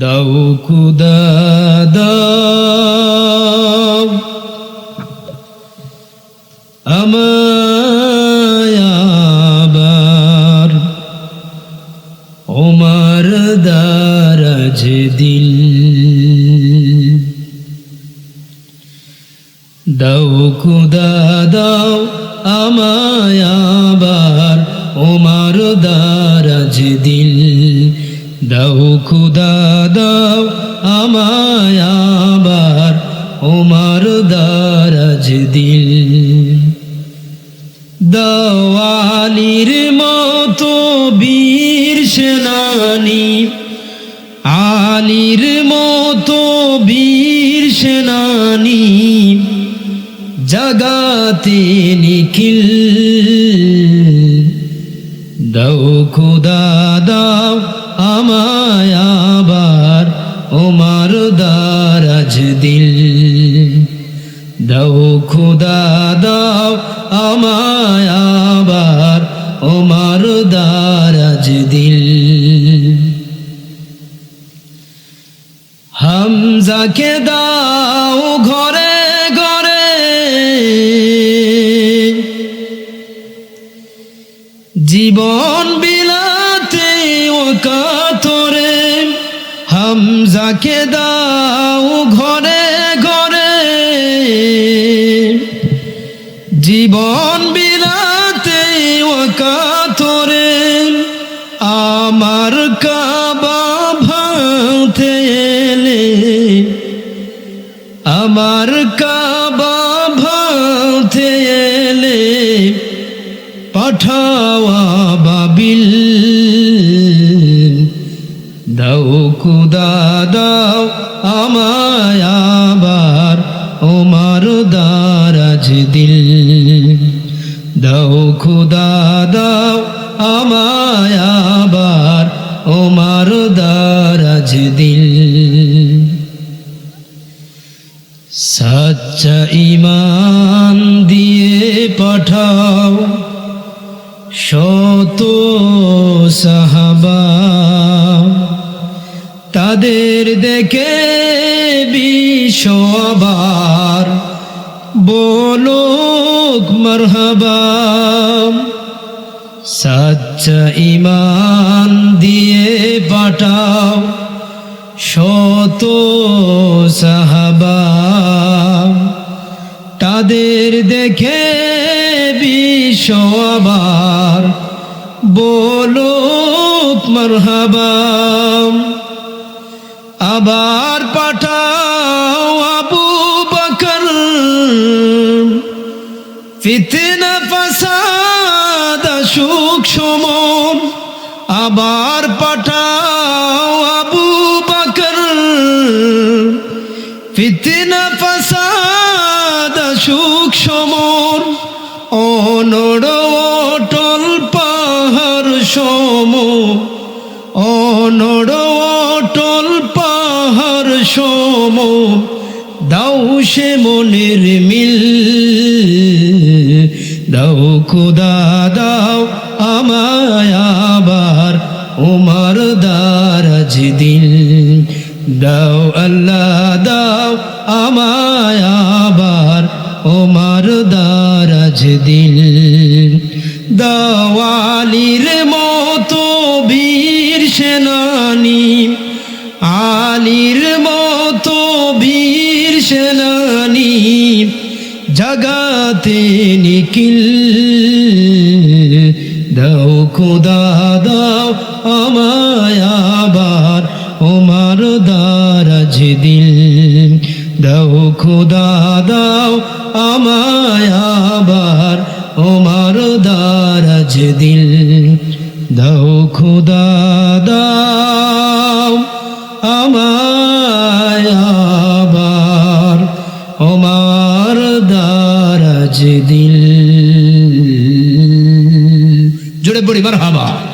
দাও খুদা, দাও। আমায় ওমার দারাজ দিল। দাও খুদা, দাও, আমায় আবার ওমার দারাজ দিল। দাও খুদা, দাও আমায় আবার ওমার দারাজ দিল। দেওয়ালির মতো বীর সেনানি, আলির মতো বীর সেনানি, জগাতে নিখিল। দাও খুদা, দাও আমায় ওমার দারাজ দিল। দাও খুদা, দাও আমায় ওমার দারাজ দিল। হামজাকে দাও ঘরে ঘরে। জীবন হামজাকে দাও ঘরে ঘরে। জীবন বিলাতে ও কাতরে আমার কাবা এলে, আমার কাবা ভাঙতে এলে, পাঠাওয়া বাবিল দাও কুদা দাও আমায় আবার ওমার দারাজ দিল। দাও খুদা, দাও আমায় আবার ওমার দারাজ দিল। সাচ্চা ইমান দিয়ে পাঠাও তাদের দেখে বিশ্ববার। বলোক মরহবা। সাচ্চা ইমান দিয়ে পাঠাও শত সাহাবা। তাদের দেখে বিশ্ববার। বলো মরহাবা। আবার পাঠাও আবু বকর। ফিতনা, ফাসাদ, সুখ আবার পাঠাও আবু বকর। ফিতনা, ফাসাদ, সুখ সমর অনড় অটল পাহাড় সম। অনড় অটল পাহাড় সম, দাও সে মনের মিল। দাও খুদা, দাও আমায় আবার উমার দারাজ দিল দাও আল্লাহ, দাও আমায় আবার ওমার দারাজ দিল দাওয়ালির আলির মতো বীর সেনানি, জগাতে নিখিল। দাও খুদা, দাও আমায় আবার, ওমার দারাজ দিল। দাও খুদা, দাও আমায় আবার, ওমার দারাজ দিল। দাও খুদা, দাও আমায় আবার ওমার দারাজ দিল। জোরে পরিবার হাবা